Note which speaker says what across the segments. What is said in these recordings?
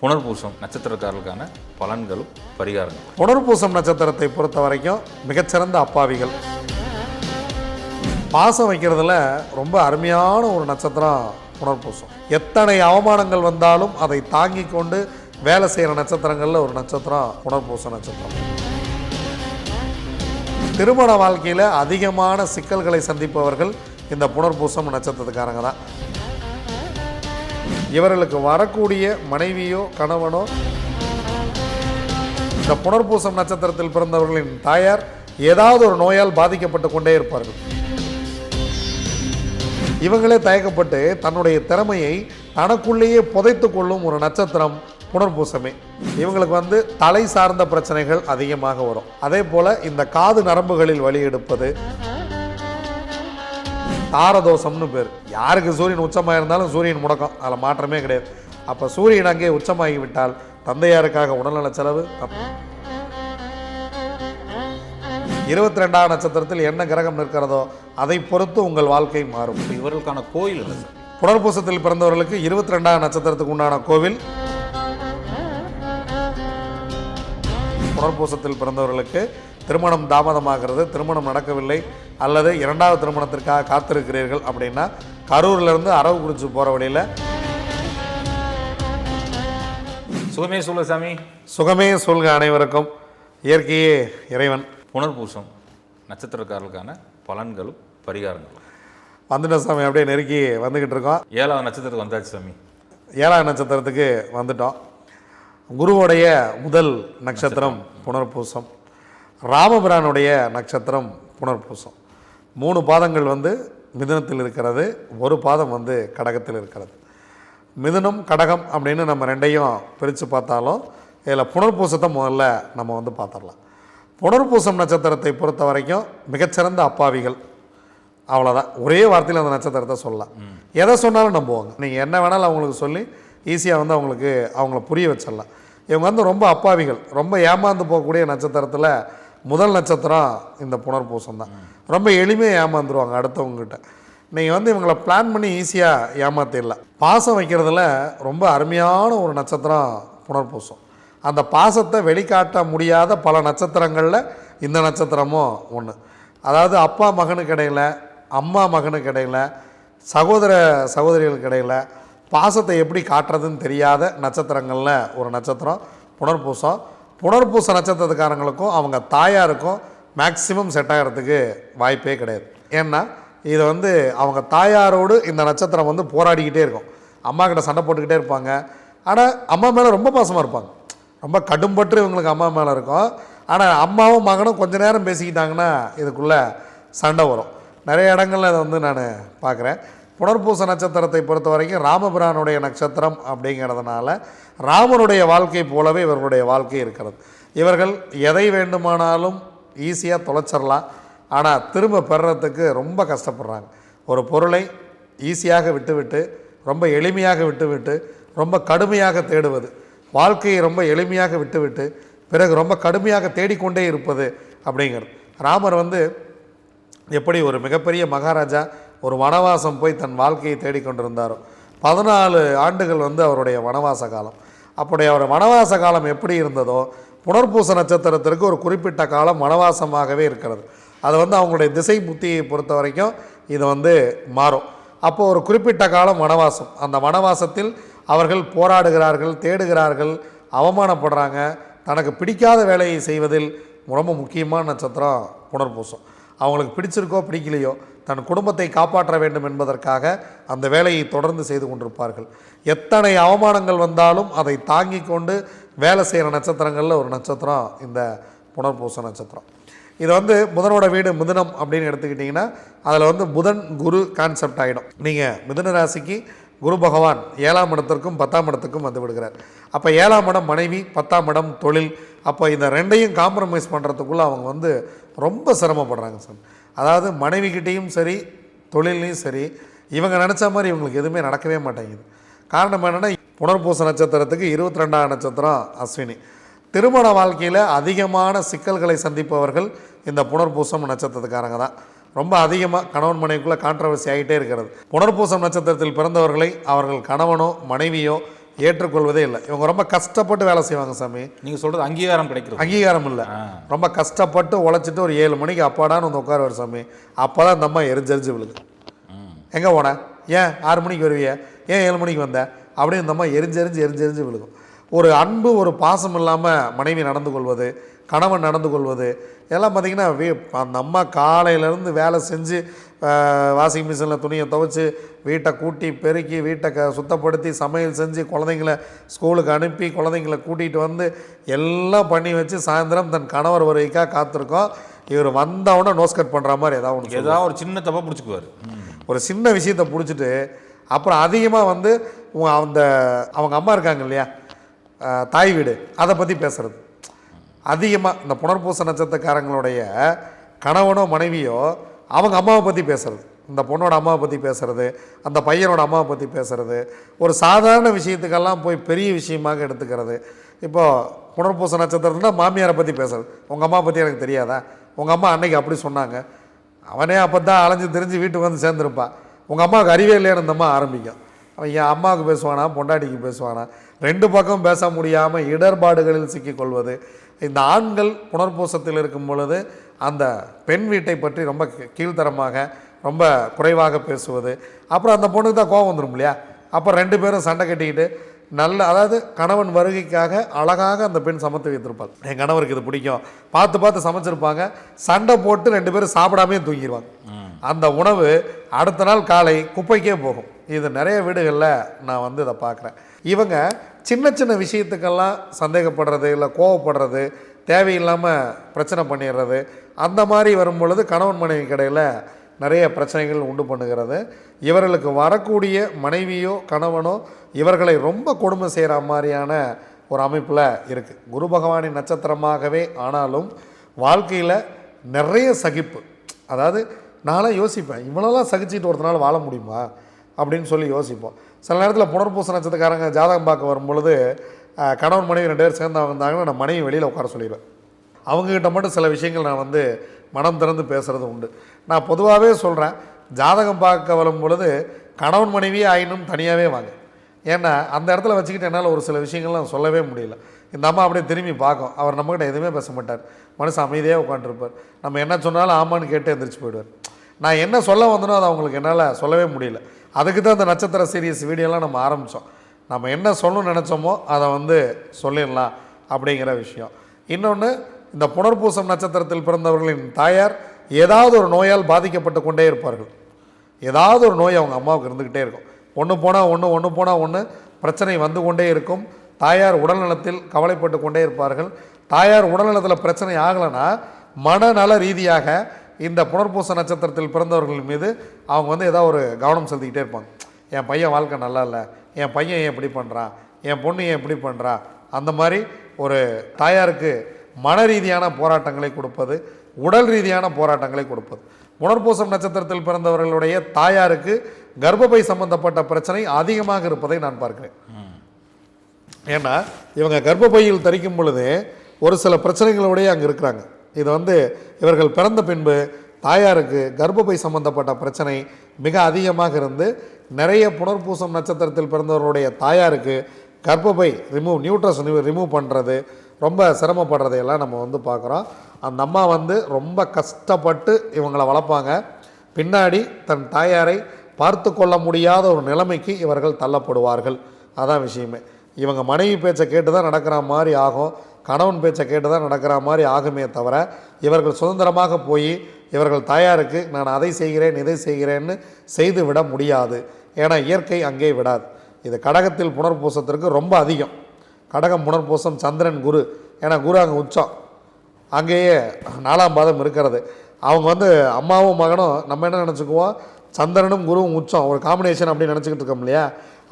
Speaker 1: புனர்பூசம் நட்சத்திரக்காரர்களுக்கான பலன்களும் பரிகாரங்கள்
Speaker 2: புனர்பூசம் நட்சத்திரத்தை பொறுத்த வரைக்கும் மிகச்சிறந்த அப்பாவிகள். பாசம் வைக்கிறதுல ரொம்ப அருமையான ஒரு நட்சத்திரம் புனர்பூசம். எத்தனை அவமானங்கள் வந்தாலும் அதை தாங்கி கொண்டு வேலை செய்கிற நட்சத்திரங்களில் ஒரு நட்சத்திரம் புனர்பூச நட்சத்திரம். திருமண வாழ்க்கையில் அதிகமான சிக்கல்களை சந்திப்பவர்கள் இந்த புனர்பூசம் நட்சத்திரத்துக்காரங்க தான். இவர்களுக்கு வரக்கூடிய மனைவியோ கணவனோ இந்த புனர்பூசம் நட்சத்திரத்தில் பிறந்தவர்களின் தாயார் ஏதாவது ஒரு நோயால் பாதிக்கப்பட்டு கொண்டே இருப்பார்கள். இவங்களே தயக்கப்பட்டு தன்னுடைய திறமையை தனக்குள்ளேயே புதைத்து கொள்ளும் ஒரு நட்சத்திரம் புனர்பூசமே. இவங்களுக்கு வந்து தலை சார்ந்த பிரச்சனைகள் அதிகமாக வரும். அதே போல இந்த காது நரம்புகளில் வழி எடுப்பது தாரதோஷம்னு பேர். யாருக்கு சூரியன் உச்சமாக இருந்தாலும் சூரியன் முடக்கம். அதில் மாற்றமே கிடையாது. அப்போ சூரியன் அங்கே உச்சமாகி விட்டால் தந்தையாருக்காக உடல்நல செலவு இருபத்தி ரெண்டாம் நட்சத்திரத்தில் என்ன கிரகம் நிற்கிறதோ அதை பொறுத்து உங்கள் வாழ்க்கை மாறும்.
Speaker 1: இவர்களுக்கான கோயில்
Speaker 2: புனர்பூசத்தில் பிறந்தவர்களுக்கு இருபத்தி ரெண்டாம் நட்சத்திரத்துக்கு உண்டான கோவில். புனர்பூசத்தில் பிறந்தவர்களுக்கு திருமணம் தாமதமாகிறது. திருமணம் நடக்கவில்லை. அல்லது இரண்டாவது திருமணத்திற்காக காத்திருக்கிறீர்கள் அப்படின்னா கரூர்லேருந்து அரவக்குறிச்சி போகிற வழியில்.
Speaker 1: சுகமே சொல்லு சாமி.
Speaker 2: சுகமே சொல்க அனைவருக்கும். இயற்கையே இறைவன்.
Speaker 1: புனர்பூசம் நட்சத்திரக்காரர்களுக்கான பலன்களும் பரிகாரங்களும்.
Speaker 2: வந்துட்ட சாமி அப்படியே நெருக்கி வந்துக்கிட்டு இருக்கோம்.
Speaker 1: ஏழாவது நட்சத்திரத்துக்கு வந்தாச்சு சாமி.
Speaker 2: ஏழாம் நட்சத்திரத்துக்கு வந்துட்டோம். குருவுடைய முதல் நட்சத்திரம். புனர்பூசம். ராமபிரானுடைய நட்சத்திரம் புனர்பூசம். மூணு பாதங்கள் வந்து மிதுனத்தில் இருக்கிறது ஒரு பாதம் வந்து கடகத்தில் இருக்கிறது. மிதுனம் கடகம் அப்படின்னு நம்ம ரெண்டையும் பிரித்து பார்த்தாலும் இதில் புனர்பூசத்தை முதல்ல நம்ம வந்து பார்த்துடலாம். புனர்பூசம் நட்சத்திரத்தை பொறுத்த வரைக்கும் மிகச்சிறந்த அப்பாவிகள். அவ்வளோதான் ஒரே வார்த்தையில் அந்த நட்சத்திரத்தை சொல்லலாம். எதை சொன்னாலும் நம்புவாங்க. நீங்கள் என்ன வேணாலும் அவங்களுக்கு சொல்லி ஈஸியாக வந்து அவங்களுக்கு அவங்கள புரிய வச்சிடலாம். இவங்க வந்து ரொம்ப அப்பாவிகள். ரொம்ப ஏமாந்து போகக்கூடிய நட்சத்திரத்தில் முதல் நட்சத்திரம் இந்த புனர்பூசம் தான் ரொம்ப எளிமையாக ஏமாந்துருவாங்க அடுத்தவங்ககிட்ட. நீங்கள் வந்து இவங்களை பிளான் பண்ணி ஈஸியாக ஏமாத்திடலாம் பாசம் வைக்கிறதுல ரொம்ப அருமையான ஒரு நட்சத்திரம் புனர்பூசம். அந்த பாசத்தை வெளிக்காட்ட முடியாத பல நட்சத்திரங்களில் இந்த நட்சத்திரமும் ஒன்று அதாவது அப்பா மகனுக்கு இடையில் அம்மா மகனுக்கு இடையில் சகோதர சகோதரிகளுக்கு இடையில் பாசத்தை எப்படி காட்டுறதுன்னு தெரியாத நட்சத்திரங்களில் ஒரு நட்சத்திரம் புனர்பூசம். புனர்பூச நட்சத்திரத்துக்காரங்களுக்கும் அவங்க தாயாருக்கும் மேக்சிமம் செட் ஆகிறதுக்கு வாய்ப்பே கிடையாது. ஏன்னா இது வந்து அவங்க தாயாரோடு இந்த நட்சத்திரம் வந்து போராடிக்கிட்டே இருக்கும். அம்மா கிட்ட சண்டை போட்டுக்கிட்டே இருப்பாங்க. ஆனால் அம்மா மேலே ரொம்ப பாசமாக இருப்பாங்க. ரொம்ப கடும்பற்று இவங்களுக்கு அம்மா மேலே இருக்கும். ஆனால் அம்மாவும் மகனும் கொஞ்ச நேரம் பேசிக்கிட்டாங்கன்னா இதுக்குள்ளே சண்டை வரும். நிறைய இடங்கள்ல அதை வந்து நான் பார்க்குறேன் புனர்பூச நட்சத்திரத்தை பொறுத்த வரைக்கும் ராமபிரானுடைய நட்சத்திரம் அப்படிங்கிறதுனால ராமனுடைய வாழ்க்கை போலவே இவர்களுடைய வாழ்க்கை இருக்கிறது. இவர்கள் எதை வேண்டுமானாலும் ஈஸியாக தொலைச்சிடலாம். ஆனால் திரும்ப பெறத்துக்கு ரொம்ப கஷ்டப்படுறாங்க. ஒரு பொருளை ஈஸியாக விட்டுவிட்டு ரொம்ப எளிமையாக விட்டுவிட்டு ரொம்ப கடுமையாக தேடுவது வாழ்க்கையை ரொம்ப எளிமையாக விட்டுவிட்டு பிறகு ரொம்ப கடுமையாக தேடிக்கொண்டே இருப்பது அப்படிங்கிறது. ராமர் வந்து எப்படி ஒரு மிகப்பெரிய மகாராஜா ஒரு வனவாசம் போய் தன் வாழ்க்கையை தேடிக்கொண்டிருந்தாரோ. பதினாலு ஆண்டுகள் வந்து அவருடைய வனவாச காலம். அப்படி அவர் வனவாச காலம் எப்படி இருந்ததோ புனர்பூச நட்சத்திரத்திற்கு ஒரு குறிப்பிட்ட காலம் வனவாசமாகவே இருக்கிறது. அது வந்து அவங்களுடைய திசை புத்தியை பொறுத்த வரைக்கும் இது வந்து மாறும். அப்போது ஒரு குறிப்பிட்ட காலம் வனவாசம். அந்த வனவாசத்தில் அவர்கள் போராடுகிறார்கள் தேடுகிறார்கள் அவமானப்படுறாங்க. தனக்கு பிடிக்காத வேலையை செய்வதில் ரொம்ப முக்கியமான நட்சத்திரம் புனர்பூசம். அவங்களுக்கு பிடிச்சிருக்கோ பிடிக்கலையோ தன் குடும்பத்தை காப்பாற்ற வேண்டும் என்பதற்காக அந்த வேலையை தொடர்ந்து செய்து கொண்டிருப்பார்கள். எத்தனை அவமானங்கள் வந்தாலும் அதை தாங்கி கொண்டு வேலை செய்கிற நட்சத்திரங்களில் ஒரு நட்சத்திரம் இந்த புனர்பூச நட்சத்திரம். இது வந்து புதனோட வீடு மிதுனம் அப்படின்னு எடுத்துக்கிட்டிங்கன்னா அதில் வந்து புதன் குரு கான்செப்ட் ஆகிடும் நீங்கள் மிதுன ராசிக்கு குரு பகவான் ஏழாம் இடத்திற்கும் பத்தாம் இடத்துக்கும் வந்து விடுகிறார். அப்போ ஏழாம் இடம் மனைவி பத்தாம் இடம் தொழில். அப்போ இந்த ரெண்டையும் காம்ப்ரமைஸ் பண்ணுறதுக்குள்ளே அவங்க வந்து ரொம்ப சிரமப்படுறாங்க சார். அதாவது மனைவிக்கிட்டேயும் சரி தொழிலையும் சரி இவங்க நினச்ச மாதிரி இவங்களுக்கு எதுவுமே நடக்கவே மாட்டேங்குது. காரணம் என்னென்னா புனர்பூச நட்சத்திரத்துக்கு இருபத்தி ரெண்டாம் நட்சத்திரம் அஸ்வினி. திருமண வாழ்க்கையில் அதிகமான சிக்கல்களை சந்திப்பவர்கள் இந்த புனர்பூசம் நட்சத்திரத்துக்காரங்க தான். ரொம்ப அதிகமாக கணவன் மனைவிக்குள்ளே கான்ட்ரவர்சி ஆகிட்டே இருக்கிறது. புனர்பூசம் நட்சத்திரத்தில் பிறந்தவர்களை அவர்கள் கணவனோ மனைவியோ ஏற்றுக்கொள்வதே இல்லை. இவங்க ரொம்ப கஷ்டப்பட்டு வேலை செய்வாங்க சாமி.
Speaker 1: நீங்கள் சொல்கிறது அங்கீகாரம் கிடைக்கிறது.
Speaker 2: அங்கீகாரம் இல்லை. ரொம்ப கஷ்டப்பட்டு உழைச்சிட்டு ஒரு ஏழு மணிக்கு அப்பாடான்னு வந்து உட்காருவார் சாமி. அப்போ தான் இந்த அம்மா எரிஞ்செரிஞ்சு விழுது எங்கே போன? ஏன் ஆறு மணிக்கு வருவிய? ஏன் ஏழு மணிக்கு வந்த? அப்படின்னு இந்த அம்மா எரிஞ்செரிஞ்சு எரிஞ்செரிஞ்சு விழுகும். ஒரு அன்பு ஒரு பாசம் இல்லாமல் மனைவி நடந்து கொள்வது கணவன் நடந்து கொள்வது. இதெல்லாம் பார்த்திங்கன்னா வீ அந்த அம்மா காலையிலேருந்து வேலை செஞ்சு வாஷிங் மிஷினில் துணியை துவைச்சி வீட்டை கூட்டி பெருக்கி வீட்டை க சுத்தப்படுத்தி சமையல் செஞ்சு குழந்தைங்கள ஸ்கூலுக்கு அனுப்பி குழந்தைங்கள கூட்டிகிட்டு வந்து எல்லாம் பண்ணி வச்சு சாயந்தரம் தன் கணவர் வருகைக்காக காத்திருக்கோம். இவர் வந்தவுடனே நோஸ் கட் பண்ணுற மாதிரி ஏதாவது ஒன்று
Speaker 1: ஏதாவது ஒரு சின்ன தப்பாக பிடிச்சிக்குவார்.
Speaker 2: ஒரு சின்ன விஷயத்தை பிடிச்சிட்டு அப்புறம் அதிகமாக வந்து அந்த அவங்க அம்மா இருக்காங்க இல்லையா? தாய் வீடு. அதை பற்றி பேசுறது. அதிகமாக இந்த புனர்பூச நட்சத்திரக்காரங்களுடைய கணவனோ மனைவியோ அவங்க அம்மாவை பற்றி பேசுறது. இந்த பொண்ணோட அம்மாவை பற்றி பேசுறது அந்த பையனோட அம்மாவை பற்றி பேசுறது ஒரு சாதாரண விஷயத்துக்கெல்லாம் போய் பெரிய விஷயமாக எடுத்துக்கிறது. இப்போ புனர்பூச நட்சத்திரம்னா மாமியாரை பற்றி பேசுறது. உங்கள் அம்மா பற்றி எனக்கு தெரியாதா? உங்கள் அம்மா அன்னைக்கு அப்படி சொன்னாங்க. அவனே அப்போ தான் அலைஞ்சு தெரிஞ்சு வீட்டுக்கு வந்து சேர்ந்துருப்பான் உங்கள் அம்மாவுக்கு அறிவே இல்லையான்னு இந்த அம்மா ஆரம்பிக்கும். அவன் என் அம்மாவுக்கு பேசுவானா? பொண்டாட்டிக்கு பேசுவானா? ரெண்டு பக்கம் பேச முடியாமல் இடர்பாடுகளில் சிக்கிக்கொள்வது. இந்த ஆண்கள் புனர்பூசத்தில் இருக்கும் பொழுது அந்த பெண் வீட்டை பற்றி ரொம்ப கீ- கீழ்த்தரமாக ரொம்ப குறைவாக பேசுவது. அப்புறம் அந்த பொண்ணுக்கு தான் கோவம் வந்துடும் இல்லையா? அப்போ ரெண்டு பேரும் சண்டை கட்டிக்கிட்டு நல்ல அதாவது கணவன் வருகைக்காக அழகாக அந்த பெண் சமைத்து வைத்திருப்பாள். என் கணவருக்கு இது பிடிக்கும். பார்த்து பார்த்து சமைச்சிருப்பாங்க. சண்டை போட்டு ரெண்டு பேரும் சாப்பிடாமே தூங்கிடுவாங்க அந்த உணவு அடுத்த நாள் காலை குப்பைக்கே போகும். இது நிறைய வீடுகளில் நான் வந்து இதை பார்க்குறேன். இவங்க சின்ன சின்ன விஷயத்துக்கெல்லாம் சந்தேகப்படுறது இல்லை கோவப்படுறது தேவையில்லாமல் பிரச்சனை பண்ணிடுறது அந்த மாதிரி வரும் பொழுது கணவன் மனைவி கடையில் நிறைய பிரச்சனைகள் உண்டு பண்ணுகிறது. இவர்களுக்கு வரக்கூடிய மனைவியோ கணவனோ இவர்களை ரொம்ப கொடுமை செய்கிற மாதிரியான ஒரு அமைப்பில் இருக்குது குரு பகவானின் நட்சத்திரமாகவே ஆனாலும் வாழ்க்கையில் நிறைய சகிப்பு. அதாவது நான்லாம் யோசிப்பேன் இவ்வளோலாம் சகிச்சுட்டு ஒருத்தனால வாழ முடியுமா? அப்படின்னு சொல்லி யோசிப்போம். சில நேரத்தில் புனர்பூச நட்சத்திரக்காரங்க ஜாதகம் பார்க்க வரும்பொழுது கணவன் மனைவி ரெண்டு பேர் சேர்ந்து வந்தாங்கன்னா நான் மனைவி வெளியில் உட்கார சொல்லிடுவேன் அவங்கக்கிட்ட மட்டும் சில விஷயங்கள் நான் வந்து மனம் திறந்து பேசுகிறது உண்டு. நான் பொதுவாகவே சொல்கிறேன் ஜாதகம் பார்க்க வரும் பொழுது கணவன் மனைவியே ஆயினும் தனியாகவே வாங்க. ஏன்னா அந்த இடத்துல வச்சுக்கிட்டு என்னால் ஒரு சில விஷயங்கள்லாம் சொல்லவே முடியல. இந்த அம்மா அப்படியே திரும்பி பார்க்கும். அவர் நம்மக்கிட்ட எதுவுமே பேச மாட்டார். மனசு அமைதியாக உட்காந்துருப்பார் நம்ம என்ன சொன்னாலும் ஆமான்னு கேட்டு எந்திரிச்சு போயிடுவார். நான் என்ன சொல்ல வந்தனோ அதை அவங்களுக்கு என்னால் சொல்லவே முடியல. அதுக்கு தான் இந்த நட்சத்திர சீரியஸ் வீடியோலாம் நம்ம ஆரம்பித்தோம் நம்ம என்ன சொல்லணும்னு நினச்சோமோ அதை வந்து சொல்லிடலாம் அப்படிங்கிற விஷயம். இன்னொன்று இந்த புனர்பூசம் நட்சத்திரத்தில் பிறந்தவர்களின் தாயார் ஏதாவது ஒரு நோயால் பாதிக்கப்பட்டு கொண்டே இருப்பார்கள். ஏதாவது ஒரு நோய் அவங்க அம்மாவுக்கு இருந்துக்கிட்டே இருக்கும். ஒன்று போனால் ஒன்று ஒன்று போனால் ஒன்று பிரச்சனை வந்து கொண்டே இருக்கும். தாயார் உடல்நலத்தில் கவலைப்பட்டு கொண்டே இருப்பார்கள். தாயார் உடல்நலத்தில் பிரச்சனை ஆகலைன்னா மனநல ரீதியாக இந்த புனர்பூச நட்சத்திரத்தில் பிறந்தவர்கள் மீது அவங்க வந்து ஏதாவது ஒரு கவனம் செலுத்திக்கிட்டே இருப்பாங்க. என் பையன் வாழ்க்கை நல்லா இல்லை. என் பையன் ஏன் இப்படி பண்ணுறான் என் பொண்ணு ஏன் இப்படி பண்ணுறா அந்த மாதிரி ஒரு தாயாருக்கு மன ரீதியான போராட்டங்களை கொடுப்பது உடல் ரீதியான போராட்டங்களை கொடுப்பது. புனர்பூசம் நட்சத்திரத்தில் பிறந்தவர்களுடைய தாயாருக்கு கர்ப்பப்பை சம்பந்தப்பட்ட பிரச்சனை அதிகமாக இருப்பதை நான் பார்க்கிறேன். ஏன்னா இவங்க கர்ப்பப்பையில் தரிக்கும் பொழுது ஒரு சில பிரச்சனைகளோடய அங்கே இருக்கிறாங்க. இது வந்து இவர்கள் பிறந்த பின்பு தாயாருக்கு கர்ப்பப்பை சம்பந்தப்பட்ட பிரச்சனை மிக அதிகமாக இருந்து நிறைய புனர்பூசம் நட்சத்திரத்தில் பிறந்தவர்களுடைய தாயாருக்கு கர்ப்பப்பை ரிமூவ் நியூட்ரஸ் ரிமூவ் பண்ணுறது ரொம்ப சிரமப்படுறதையெல்லாம் நம்ம வந்து பார்க்குறோம். அந்த அம்மா வந்து ரொம்ப கஷ்டப்பட்டு இவங்களை வளர்ப்பாங்க. பின்னாடி தன் தாயாரை பார்த்து கொள்ள முடியாத ஒரு நிலைமைக்கு இவர்கள் தள்ளப்படுவார்கள். அதான் விஷயமே. இவங்க மனைவி பேச்சை கேட்டு தான் நடக்கிற மாதிரி ஆகும். கணவன் பேச்சை கேட்டு தான் நடக்கிற மாதிரி ஆகுமே தவிர இவர்கள் சுதந்திரமாக போய் இவர்கள் தாயாருக்கு நான் அதை செய்கிறேன் இதை செய்கிறேன்னு செய்து விட முடியாது. ஏன்னா இயற்கை அங்கே விடாது. இது கடகத்தில் புனர்பூசத்திற்கு ரொம்ப அதிகம். கடகம் புனர்பூசம் சந்திரன் குரு. ஏன்னா குரு அங்கே உச்சம். அங்கேயே நாலாம் பாதம் இருக்கிறது. அவங்க வந்து அம்மாவும் மகனும் நம்ம என்ன நினச்சிக்குவோம்? சந்திரனும் குருவும் உச்சம். ஒரு காம்பினேஷன் அப்படின்னு நினச்சிக்கிட்டு இருக்கோம் இல்லையா?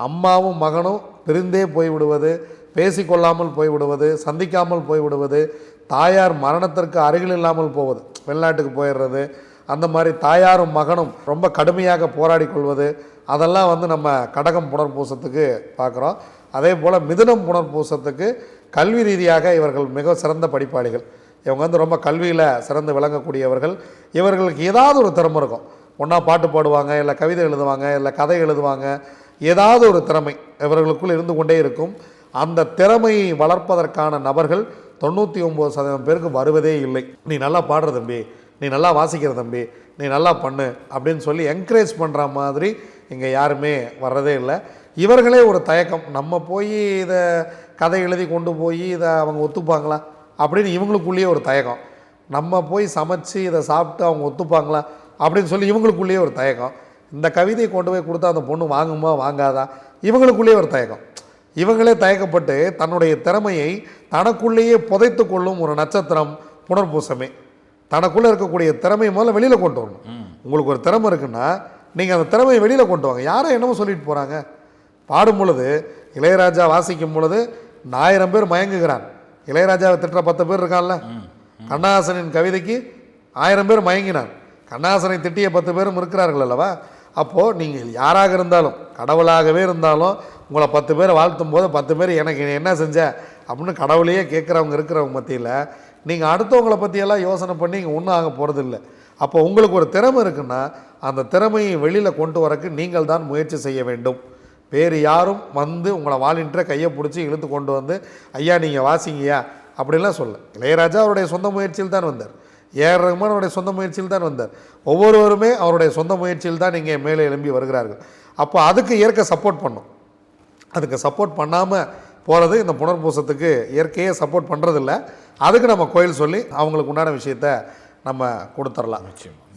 Speaker 2: அம்மாவும் மகனும் பிரிந்தே போய்விடுவது பேசிக்கொள்ளாமல் போய்விடுவது சந்திக்காமல் போய்விடுவது தாயார் மரணத்திற்கு அருகில் இல்லாமல் போவது வெளிநாட்டுக்கு போயிடுறது அந்த மாதிரி தாயாரும் மகனும் ரொம்ப கடுமையாக போராடி கொள்வது அதெல்லாம் வந்து நம்ம கடகம் புனர்பூசத்துக்கு பார்க்குறோம். அதே போல் மிதுனம் புனர்பூசத்துக்கு கல்வி ரீதியாக இவர்கள் மிக சிறந்த படிப்பாளிகள். இவங்க வந்து ரொம்ப கல்வியில் சிறந்து விளங்கக்கூடியவர்கள். இவர்களுக்கு ஏதாவது ஒரு திறமை இருக்கும். ஒன்றா பாட்டு பாடுவாங்க இல்லை கவிதை எழுதுவாங்க இல்லை கதை எழுதுவாங்க. ஏதாவது ஒரு திறமை இவர்களுக்குள் இருந்து கொண்டே இருக்கும். அந்த திறமையை வளர்ப்பதற்கான நபர்கள் தொண்ணூற்றி ஒம்பது சதவீதம் பேருக்கு வருவதே இல்லை. நீ நல்லா பாடுற தம்பி நீ நல்லா வாசிக்கிற தம்பி நீ நல்லா பண்ணு அப்படின்னு சொல்லி என்கரேஜ் பண்ணுற மாதிரி இங்கே யாருமே வர்றதே இல்லை. இவர்களே ஒரு தயக்கம். நம்ம போய் இதை கதை எழுதி கொண்டு போய் இதை அவங்க ஒத்துப்பாங்களா? அப்படின்னு இவங்களுக்குள்ளேயே ஒரு தயக்கம். நம்ம போய் சமைச்சு இதை சாப்பிட்டு அவங்க ஒத்துப்பாங்களா? அப்படின்னு சொல்லி இவங்களுக்குள்ளேயே ஒரு தயக்கம். இந்த கவிதையை கொண்டு போய் கொடுத்தா அந்த பொண்ணு வாங்குமா வாங்காதா? இவங்களுக்குள்ளேயே ஒரு தயக்கம். இவங்களே தயக்கப்பட்டு தன்னுடைய திறமையை தனக்குள்ளேயே புதைத்து கொள்ளும் ஒரு நட்சத்திரம் புனர்பூசமே. தனக்குள்ளே இருக்கக்கூடிய திறமையை முதல்ல வெளியில் கொண்டு வரணும். உங்களுக்கு ஒரு திறமை இருக்குன்னா நீங்கள் அந்த திறமையை வெளியில் கொண்டு வாங்க. யாரை என்னமோ சொல்லிட்டு போகிறாங்க பாடும் பொழுது இளையராஜா வாசிக்கும் பொழுது ஆயிரம் பேர் மயங்குகிறான் இளையராஜாவை திட்டுற பத்து பேர் இருக்கான்ல. கண்ணாசனின் கவிதைக்கு ஆயிரம் பேர் மயங்கினான் கண்ணாசனை திட்டிய பத்து பேரும் இருக்கிறார்கள் அல்லவா? அப்போது நீங்கள் யாராக இருந்தாலும் கடவுளாகவே இருந்தாலும் உங்களை பத்து பேர் வாழ்த்தும் போது பத்து பேர் எனக்கு நீ என்ன செஞ்ச அப்படின்னு கடவுளையே கேட்குறவங்க இருக்கிறவங்க மத்தியில் நீங்கள் அடுத்தவங்களை பற்றியெல்லாம் யோசனை பண்ணி இங்கே ஒன்றும் ஆக போகிறதில்ல அப்போ உங்களுக்கு ஒரு திறமை இருக்குன்னா அந்த திறமையை வெளியில் கொண்டு வரக்கு நீங்கள் தான் முயற்சி செய்ய வேண்டும். வேறு யாரும் வந்து உங்களை வாலின்ற கையை பிடிச்சி இழுத்து கொண்டு வந்து ஐயா நீங்கள் வாசிங்கய்யா அப்படிலாம் சொல்ல இளையராஜா அவருடைய சொந்த முயற்சியில் தான் வந்தார். ஏஆர் ரஹ்மான் அவருடைய சொந்த முயற்சியில் தான் வந்தார். ஒவ்வொருவருமே அவருடைய சொந்த முயற்சியில் தான் இங்கே மேலே எழும்பி வருகிறார்கள். அப்போ அதுக்கு இயற்கை சப்போர்ட் பண்ணும் அதுக்கு சப்போர்ட் பண்ணாமல் போகிறது இந்த புனர்பூசத்துக்கு இயற்கையே சப்போர்ட் பண்ணுறதில்ல அதுக்கு நம்ம கோயில் சொல்லி அவங்களுக்கு உண்டான விஷயத்த நம்ம கொடுத்துடலாம்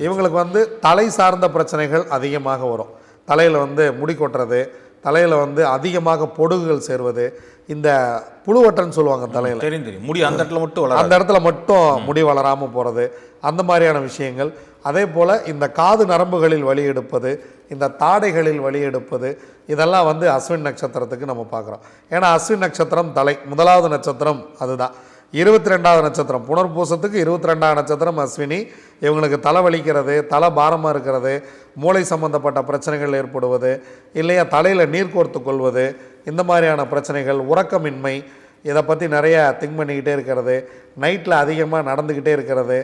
Speaker 2: இவங்களுக்கு வந்து தலை சார்ந்த பிரச்சனைகள் அதிகமாக வரும். தலையில் வந்து முடி கொட்டுறது தலையில் வந்து அதிகமாக பொடுகுகள் சேர்வது இந்த புழுவட்டன்னு சொல்லுவாங்க தலையில்.
Speaker 1: தெரியும் தெரியும். முடி அந்த இடத்துல மட்டும்
Speaker 2: அந்த இடத்துல மட்டும் முடி வளராமல் போகிறது அந்த மாதிரியான விஷயங்கள். அதே போல் இந்த காது நரம்புகளில் வலி எடுப்பது இந்த தாடைகளில் வலி எடுப்பது இதெல்லாம் வந்து அஸ்வின் நட்சத்திரத்துக்கு நம்ம பார்க்குறோம். ஏன்னா அஸ்வின் நட்சத்திரம் தலை. முதலாவது நட்சத்திரம் அதுதான். இருபத்தி ரெண்டாவது நட்சத்திரம். புனர்பூசத்துக்கு இருபத்தி ரெண்டாவது நட்சத்திரம் அஸ்வினி. இவங்களுக்கு தலை வலிக்கிறது தலை பாரமாக இருக்கிறது மூளை சம்பந்தப்பட்ட பிரச்சனைகள் ஏற்படுவது இல்லையா தலையில் நீர் கோர்த்து கொள்வது இந்த மாதிரியான பிரச்சனைகள் உறக்கமின்மை இதை பற்றி நிறைய திங்க் பண்ணிக்கிட்டே இருக்கிறது. நைட்டில் அதிகமாக நடந்துக்கிட்டே இருக்கிறது.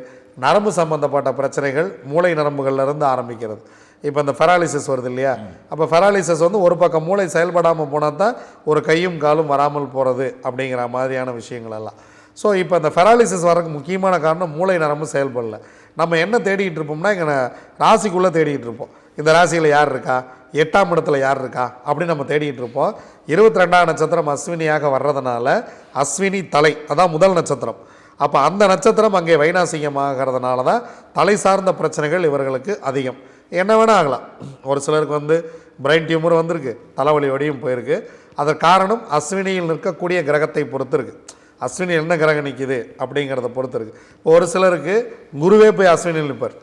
Speaker 2: நரம்பு சம்மந்தப்பட்ட பிரச்சனைகள் மூளை நரம்புகள்லேருந்து ஆரம்பிக்கிறது. இப்போ இந்த ஃபெராலிசிஸ் வருது இல்லையா? அப்போ ஃபெராலிசிஸ் வந்து ஒரு பக்கம் மூளை செயல்படாமல் போனால் தான் ஒரு கையும் காலும் வராமல் போகிறது அப்படிங்கிற மாதிரியான விஷயங்கள் எல்லாம். ஸோ இப்போ இந்த ஃபெராலிசிஸ் வரக்கு முக்கியமான காரணம் மூளை நரம்பு செயல்படல. நம்ம என்ன தேடிக்கிட்டு இருப்போம்னா இங்கே ராசிக்குள்ளே தேடிக்கிட்டு இருப்போம். இந்த ராசியில் யார் இருக்கா? எட்டாம் இடத்துல யார் இருக்கா? அப்படின்னு நம்ம தேடிக்கிட்டு இருப்போம். இருபத்தி ரெண்டாம் நட்சத்திரம் அஸ்வினியாக வர்றதுனால அஸ்வினி தலை அதான் முதல் நட்சத்திரம். அப்போ அந்த நட்சத்திரம் அங்கே வைநாசிகமாகிறதுனால தான் தலை சார்ந்த பிரச்சனைகள் இவர்களுக்கு அதிகம். என்ன வேணால் ஆகலாம். ஒரு சிலருக்கு வந்து பிரைன் டியூமர் வந்திருக்கு தலைவலி வடியும் போயிருக்கு. அதற்கு காரணம் அஸ்வினியில் நிற்கக்கூடிய கிரகத்தை பொறுத்து இருக்கு அஸ்வினி என்ன கிரகம் நிற்கிது அப்படிங்கிறத பொறுத்து இருக்கு ஒரு சிலருக்கு குருவே போய் அஸ்வினியில் நிற்பார்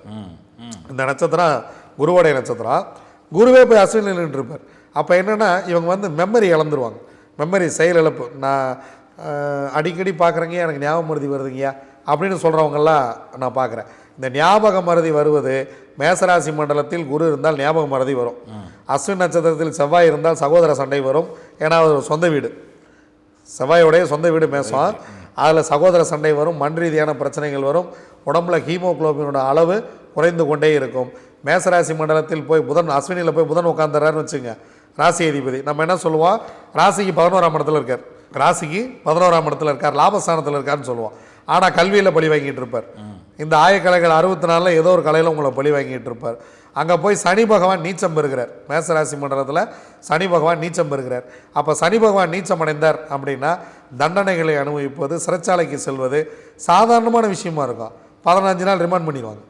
Speaker 2: இந்த நட்சத்திரம் குருவோடைய நட்சத்திரம். குருவே போய் அஸ்வினியில் நின்றுருப்பார் அப்போ என்னென்னா இவங்க வந்து மெமரி இழந்துருவாங்க. மெமரி செயலிழப்பு நான் அஹ், அடிக்கடி பார்க்குறேங்க எனக்கு ஞாபகம் மருதி வருதுங்கய்யா அப்படின்னு சொல்கிறவங்கெல்லாம் நான் பார்க்குறேன் இந்த ஞாபக மருதி வருவது மேசராசி மண்டலத்தில் குரு இருந்தால் ஞாபக மருதி வரும். அஸ்வின் நட்சத்திரத்தில் செவ்வாய் இருந்தால் சகோதர சண்டை வரும். ஏன்னா அது சொந்த வீடு. செவ்வாயோடைய சொந்த வீடு மேசம். அதில் சகோதர சண்டை வரும். மண் ரீதியான பிரச்சனைகள் வரும். உடம்புல ஹீமோகுளோபினோட அளவு குறைந்து கொண்டே இருக்கும். மேசராசி மண்டலத்தில் போய் புதன் அஸ்வினியில் போய் புதன் உட்காந்துறாருன்னு வச்சுங்க. ராசி அதிபதி. நம்ம என்ன சொல்லுவோம்? ராசிக்கு பதினோராம் இடத்துல இருக்கார். ராசிக்கு பதினோராம் இடத்துல இருக்கார். லாபஸ்தானத்தில் இருக்காருன்னு சொல்லுவோம். ஆனால் கல்வியில் பழி வாங்கிட்டு இருப்பார். இந்த ஆயக்கலைகள் அறுபத்தி நாலில் ஏதோ ஒரு கலையில் உங்களை பழி வாங்கிட்டு இருப்பார். அங்கே போய் சனி பகவான் நீச்சம் பெறுகிறார். மேசராசி மண்டலத்தில் சனி பகவான் நீச்சம் பெறுகிறார். அப்போ சனி பகவான் நீச்சம் அடைந்தார் அப்படின்னா தண்டனைகளை அனுபவிப்பது சிறைச்சாலைக்கு செல்வது சாதாரணமான விஷயமா இருக்கும். பதினஞ்சு நாள் ரிமாண்ட் பண்ணிடுவாங்க.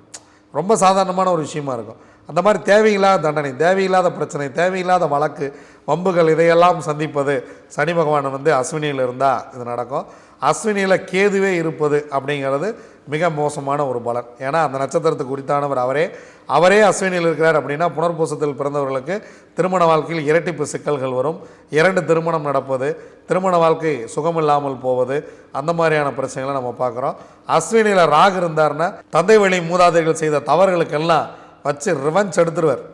Speaker 2: ரொம்ப சாதாரணமான ஒரு விஷயமா இருக்கும். அந்த மாதிரி தேவையில்லாத தண்டனை தேவையில்லாத பிரச்சனை தேவையில்லாத வழக்கு வம்புகள் இதையெல்லாம் சந்திப்பது சனி பகவான் வந்து அஸ்வினியில் இருந்தால் இது நடக்கும். அஸ்வினியில் கேதுவே இருப்பது அப்படிங்கிறது மிக மோசமான ஒரு பலன். ஏன்னா அந்த நட்சத்திரத்துக்கு குறித்தானவர் அவரே. அவரே அஸ்வினியில் இருக்கிறார் அப்படின்னா புனர்பூசத்தில் பிறந்தவர்களுக்கு திருமண வாழ்க்கையில் இரட்டிப்பு சிக்கல்கள் வரும். இரண்டு திருமணம் நடப்பது திருமண வாழ்க்கை சுகமில்லாமல் போவது அந்த மாதிரியான பிரச்சனைகளை நம்ம பார்க்குறோம். அஸ்வினியில் ராகு இருந்தார்னா தந்தை வழி மூதாதைகள் செய்த தவறுகளுக்கெல்லாம் வச்சு ரிவெஞ்ச் எடுத்துருவார்.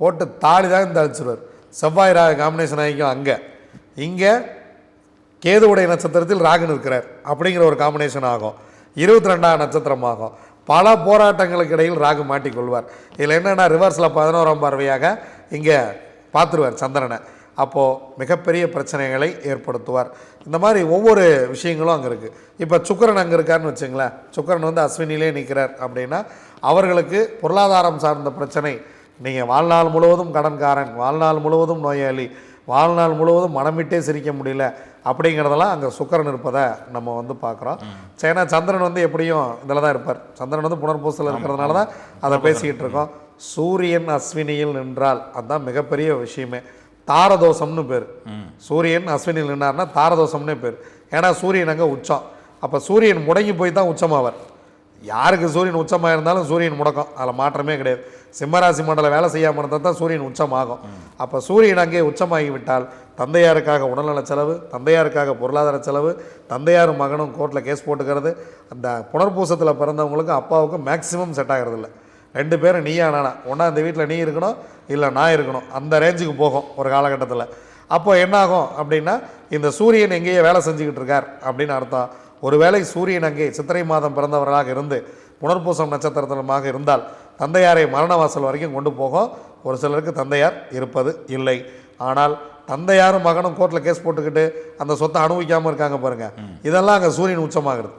Speaker 2: போட்டு தாலி தான் தழிச்சிருவார் செவ்வாய் ராகு காம்பினேஷன் ஆகிக்கும் அங்கே. இங்கே கேதுவுடைய நட்சத்திரத்தில் ராகு இருக்கிறார் அப்படிங்கிற ஒரு காம்பினேஷன் ஆகும். இருபத்தி ரெண்டாம் நட்சத்திரம் ஆகும். பல போராட்டங்களுக்கு இடையில் ராகு மாட்டிக்கொள்வார். இதில் என்னென்னா ரிவர்ஸில் பதினோராம் பார்வையாக இங்கே பார்த்துருவார் சந்திரனை. அப்போது மிகப்பெரிய பிரச்சனைகளை ஏற்படுத்துவார். இந்த மாதிரி ஒவ்வொரு விஷயங்களும் அங்கே இருக்குது இப்போ சுக்கரன் அங்கே இருக்காருன்னு வச்சுங்களேன். சுக்கரன் வந்து அஸ்வினிலே நிற்கிறார் அப்படின்னா அவர்களுக்கு பொருளாதாரம் சார்ந்த பிரச்சனை. நீங்கள் வாழ்நாள் முழுவதும் கடன்காரன் வாழ்நாள் முழுவதும் நோயாளி வாழ்நாள் முழுவதும் மனமிட்டே சிரிக்க முடியல அப்படிங்கிறதெல்லாம் அங்கே சுக்கரன் இருப்பதை நம்ம வந்து பார்க்குறோம். ஏன்னா சந்திரன் வந்து எப்படியும் இதில் தான் இருப்பார். சந்திரன் வந்து புனர்பூசல் இருக்கிறதுனால தான் அதை பேசிக்கிட்டு இருக்கோம். சூரியன் அஸ்வினியில் நின்றால் அதுதான் மிகப்பெரிய விஷயமே. தாரதோஷம்னு பேர். சூரியன் அஸ்வினியில் நின்றார்னா தாரதோஷம்னே பேர். ஏன்னா சூரியன் அங்கே உச்சம். அப்போ சூரியன் முடங்கி போய் தான் உச்சமாவார். யாருக்கு சூரியன் உச்சமாக இருந்தாலும் சூரியன் முடக்கம். அதில் மாற்றமே கிடையாது. சிம்மராசி மண்டலம் வேலை செய்யாமல் இருந்தால் தான் சூரியன் உச்சமாகும். அப்போ சூரியன் அங்கே உச்சமாகி விட்டால் தந்தையாருக்காக உடல்நல செலவு தந்தையாருக்காக பொருளாதார செலவு தந்தையாரும் மகனும் கோர்ட்டில் கேஸ் போட்டுக்கிறது அந்த புனர்பூசத்தில் பிறந்தவங்களுக்கு அப்பாவுக்கும் மேக்ஸிமம் செட் ஆகிறதில்ல. ரெண்டு பேரும் நீயா நானா? ஒன்றா இந்த வீட்டில் நீ இருக்கணும் இல்லை நான் இருக்கணும். அந்த ரேஞ்சுக்கு போகும் ஒரு காலகட்டத்தில். அப்போ என்னாகும் அப்படின்னா இந்த சூரியன் எங்கேயே வேலை செஞ்சுக்கிட்டு இருக்கார் அப்படின்னு அர்த்தம். ஒருவேளை சூரியன் அங்கே சித்திரை மாதம் பிறந்தவர்களாக இருந்து புனர்பூசம் நட்சத்திரத்தனமாக இருந்தால் தந்தையாரை மரண வாசல் வரைக்கும் கொண்டு போகும் ஒரு சிலருக்கு தந்தையார் இருப்பது இல்லை. ஆனால் தந்தையாரும் மகனும் கோர்ட்டில் கேஸ் போட்டுக்கிட்டு அந்த சொத்தை அனுபவிக்காமல் இருக்காங்க பாருங்க. இதெல்லாம் அங்கே சூரியன் உச்சமாகிறது.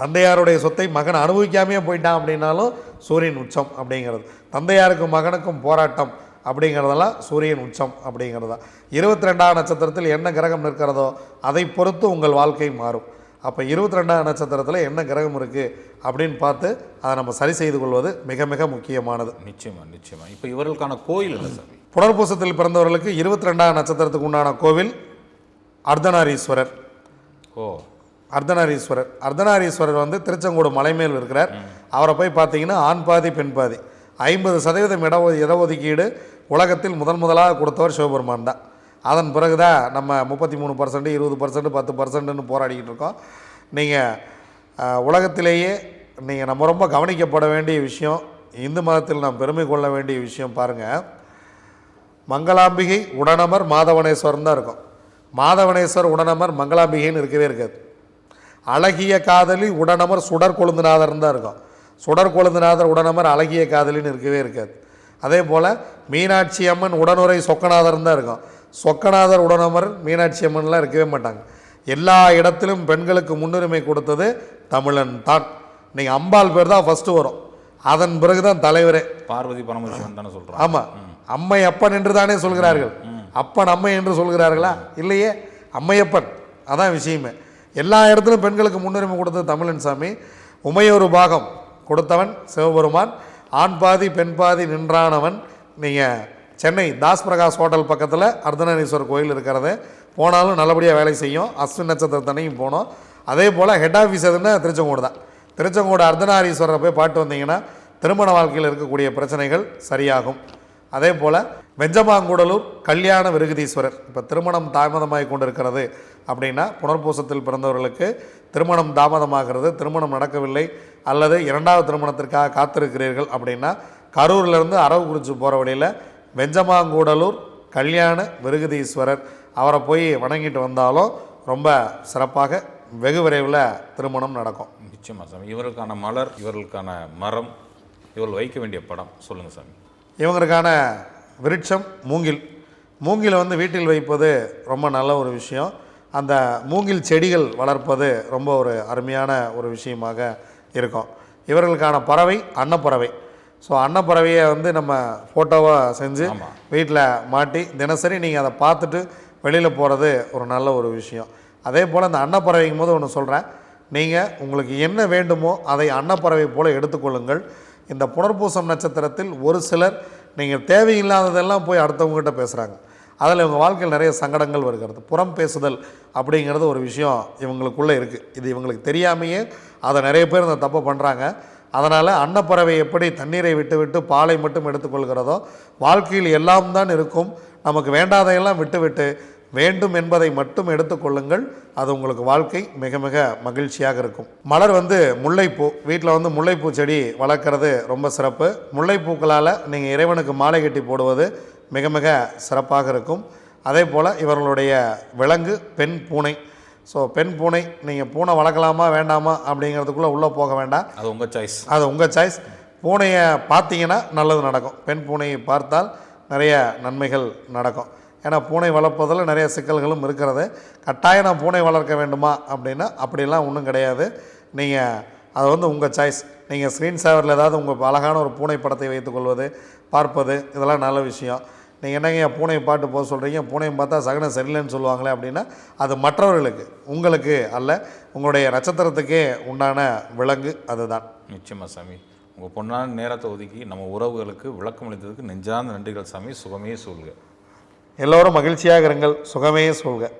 Speaker 2: தந்தையாருடைய சொத்தை மகன் அனுபவிக்காமையே போயிட்டான் அப்படின்னாலும் சூரியன் உச்சம் அப்படிங்கிறது. தந்தையாருக்கும் மகனுக்கும் போராட்டம் அப்படிங்கிறதெல்லாம் சூரியன் உச்சம் அப்படிங்கிறது தான். இருபத்தி ரெண்டாம் நட்சத்திரத்தில் என்ன கிரகம் நிற்கிறதோ அதை பொறுத்து உங்கள் வாழ்க்கை மாறும். அப்போ இருபத்தி ரெண்டாம் நட்சத்திரத்தில் என்ன கிரகம் இருக்குது அப்படின்னு பார்த்து அதை நம்ம சரி செய்து கொள்வது மிக மிக முக்கியமானது.
Speaker 1: நிச்சயமா நிச்சயமா. இப்போ இவர்களுக்கான கோயில் இல்லை சாமி
Speaker 2: புனர்பூசத்தில் பிறந்தவர்களுக்கு இருபத்தி ரெண்டாம் நட்சத்திரத்துக்கு உண்டான கோவில் அர்த்தநாரீஸ்வரர்.
Speaker 1: ஓ.
Speaker 2: அர்த்தநாரீஸ்வரர். அர்த்தநாரீஸ்வரர் வந்து திருச்செங்கோடு மலைமேல் இருக்கிறார். அவரை போய் பார்த்தீங்கன்னா ஆண் பாதி பெண் பாதி. ஐம்பது சதவீதம் இட இடஒதுக்கீடு உலகத்தில் முதன் முதலாக கொடுத்தவர் சிவபெருமான் தான். அதன் பிறகு தான் நம்ம முப்பத்தி மூணு பர்சன்ட் இருபது பர்சன்ட் பத்து பர்சன்ட்டுன்னு போராடிக்கிட்டு இருக்கோம் நீங்கள் உலகத்திலேயே நீங்கள் நம்ம ரொம்ப கவனிக்கப்பட வேண்டிய விஷயம் இந்து மதத்தில் நாம் பெருமை கொள்ள வேண்டிய விஷயம் பாருங்கள் மங்களாம்பிகை உடனமர் மாதவனேஸ்வரன் தான் இருக்கும். மாதவனேஸ்வர் உடனமர் மங்களாம்பிகைன்னு இருக்கவே இருக்காது. அழகிய காதலி உடனமர் சுடர் கொழுந்துநாதர் தான் இருக்கும். சுடர் கொழுந்துநாதர் உடனமர் அழகிய காதலின்னு இருக்கவே இருக்காது. அதே போல் மீனாட்சி அம்மன் உடனுரை சொக்கநாதர் தான் இருக்கும். சொக்கநாதர் உடனமர் மீனாட்சி அம்மன்லாம் இருக்கவே மாட்டாங்க. எல்லா இடத்திலும் பெண்களுக்கு முன்னுரிமை கொடுத்தது தமிழன் தான். நீங்கள் அம்பாள் பேர் தான் ஃபஸ்ட்டு வரும். அதன் பிறகு தான் தலைவரே.
Speaker 1: பார்வதி பரமேஸ்வரன் தானே சொல்றாங்க
Speaker 2: ஆமாம் அம்மை அப்பன் என்று தானே சொல்கிறார்கள். அப்பன் அம்மை என்று சொல்கிறார்களா? இல்லையே. அம்மையப்பன். அதான் விஷயமே. எல்லா இடத்துலையும் பெண்களுக்கு முன்னுரிமை கொடுத்தது தமிழன் சாமி. உமையொரு பாகம் கொடுத்தவன் சிவபெருமான். ஆண் பாதி பெண் பாதி நின்றானவன். நீங்கள் சென்னை தாஸ் பிரகாஷ் ஹோட்டல் பக்கத்தில் அர்த்தநாரீஸ்வரர் கோயில் இருக்கிறது. போனாலும் நல்லபடியாக வேலை செய்யும். அஸ்வின் நட்சத்திரத்தனையும் போனோம். அதே போல் ஹெட் ஆஃபீஸ் எதுன்னா திருச்செங்கோடு தான். திருச்செங்கோடு அர்த்தநாரீஸ்வரரை போய் பாட்டு வந்தீங்கன்னா திருமண வாழ்க்கையில் இருக்கக்கூடிய பிரச்சனைகள் சரியாகும். அதே போல் வெஞ்சமாங்குடலூர் கல்யாண விருகதீஸ்வரர். இப்போ திருமணம் தாமதமாகி கொண்டிருக்கிறது அப்படின்னா புனர்பூசத்தில் பிறந்தவர்களுக்கு திருமணம் தாமதமாகிறது. திருமணம் நடக்கவில்லை. அல்லது இரண்டாவது திருமணத்திற்காக காத்திருக்கிறீர்கள் அப்படின்னா கரூர்லேருந்து அரவக்குறிச்சி போகிற வழியில் வெஞ்சமாங்கூடலூர் கல்யாண விருகதீஸ்வரர் அவரை போய் வணங்கிட்டு வந்தாலும் ரொம்ப சிறப்பாக வெகு விரைவில் திருமணம் நடக்கும்.
Speaker 1: நிச்சயமா சாமி. இவர்களுக்கான மலர் இவர்களுக்கான மரம் இவர்கள் வைக்க வேண்டிய படம். சொல்லுங்க சாமி.
Speaker 2: இவங்களுக்கான விருட்சம் மூங்கில். மூங்கில் வந்து வீட்டில் வைப்பது ரொம்ப நல்ல ஒரு விஷயம். அந்த மூங்கில் செடிகள் வளர்ப்பது ரொம்ப ஒரு அருமையான ஒரு விஷயமாக இருக்கும். இவர்களுக்கான பறவை அன்னப்பறவை. ஸோ அன்னப்பறவையை வந்து நம்ம ஃபோட்டோவாக செஞ்சு. வீட்டில் மாட்டி தினசரி நீங்கள் அதை பார்த்துட்டு வெளியில் போகிறது ஒரு நல்ல ஒரு விஷயம். அதே போல் அந்த அன்னப்பறவைங்கும் போது ஒன்று சொல்கிறேன் நீங்கள் உங்களுக்கு என்ன வேண்டுமோ அதை அன்னப்பறவை போல எடுத்துக்கொள்ளுங்கள். இந்த புனர்பூசம் நட்சத்திரத்தில் ஒரு சிலர் நீங்கள் தேவையில்லாததெல்லாம் போய் அடுத்தவங்ககிட்ட பேசுகிறாங்க அதில் இவங்க வாழ்க்கையில் நிறைய சங்கடங்கள் வருகிறது. புறம் பேசுதல் அப்படிங்கிறது ஒரு விஷயம் இவங்களுக்குள்ளே இருக்குது இது இவங்களுக்கு தெரியாமையே அதை நிறைய பேர் இந்த தப்பை பண்ணுறாங்க அதனால் அன்னப்பறவை எப்படி தண்ணீரை விட்டுவிட்டு பாலை மட்டும் எடுத்துக்கொள்கிறதோ வாழ்க்கையில் எல்லாம் தான் இருக்கும். நமக்கு வேண்டாதையெல்லாம் விட்டுவிட்டு வேண்டும் என்பதை மட்டும் எடுத்துக்கொள்ளுங்கள். அது உங்களுக்கு வாழ்க்கை மிக மிக மகிழ்ச்சியாக இருக்கும். மலர் வந்து முல்லைப்பூ வீட்டில் வந்து முல்லைப்பூ செடி வளர்க்குறது ரொம்ப சிறப்பு. முல்லைப்பூக்களால் நீங்கள் இறைவனுக்கு மாலை கட்டி போடுவது மிக மிக சிறப்பாக இருக்கும். அதே போல் இவர்களுடைய விலங்கு பெண் பூனை ஸோ பெண் பூனை நீங்கள் பூனை வளர்க்கலாமா வேண்டாமா அப்படிங்கிறதுக்குள்ளே உள்ளே போக வேண்டாம்.
Speaker 1: அது உங்க சாய்ஸ்
Speaker 2: அது உங்கள் சாய்ஸ் பூனையை பார்த்தீங்கன்னா நல்லது நடக்கும். பெண் பூனையை பார்த்தால் நிறைய நன்மைகள் நடக்கும். ஏன்னா பூனை வளர்ப்பதில் நிறைய சிக்கல்களும் இருக்கிறது. கட்டாயம் நான் பூனை வளர்க்க வேண்டுமா அப்படின்னா அப்படிலாம் ஒன்றும் கிடையாது. நீங்கள் அது வந்து உங்கள் சாய்ஸ் நீங்கள் ஸ்க்ரீன் சேவரில் ஏதாவது உங்கள் அழகான ஒரு பூனை படத்தை வைத்துக்கொள்வது பார்ப்பது இதெல்லாம் நல்ல விஷயம். நீங்கள் என்னங்க பூனை பாட்டு போக சொல்கிறீங்க பூனையை பார்த்தா சகனம் சரியில்லைன்னு சொல்லுவாங்களே அப்படின்னா அது மற்றவர்களுக்கு உங்களுக்கு அல்ல உங்களுடைய நட்சத்திரத்துக்கே உண்டான விலங்கு அதுதான்.
Speaker 1: நிச்சயமா சாமி. உங்கள் பொண்ணான நேரத்தை ஒதுக்கி நம்ம உறவுகளுக்கு விளக்கம் அளித்ததுக்கு நெஞ்சார்ந்த நன்றிகள் சாமி. சுகமே சொல்க.
Speaker 2: எல்லோரும் மகிழ்ச்சியாக இருங்கள். சுகமே சொல்க.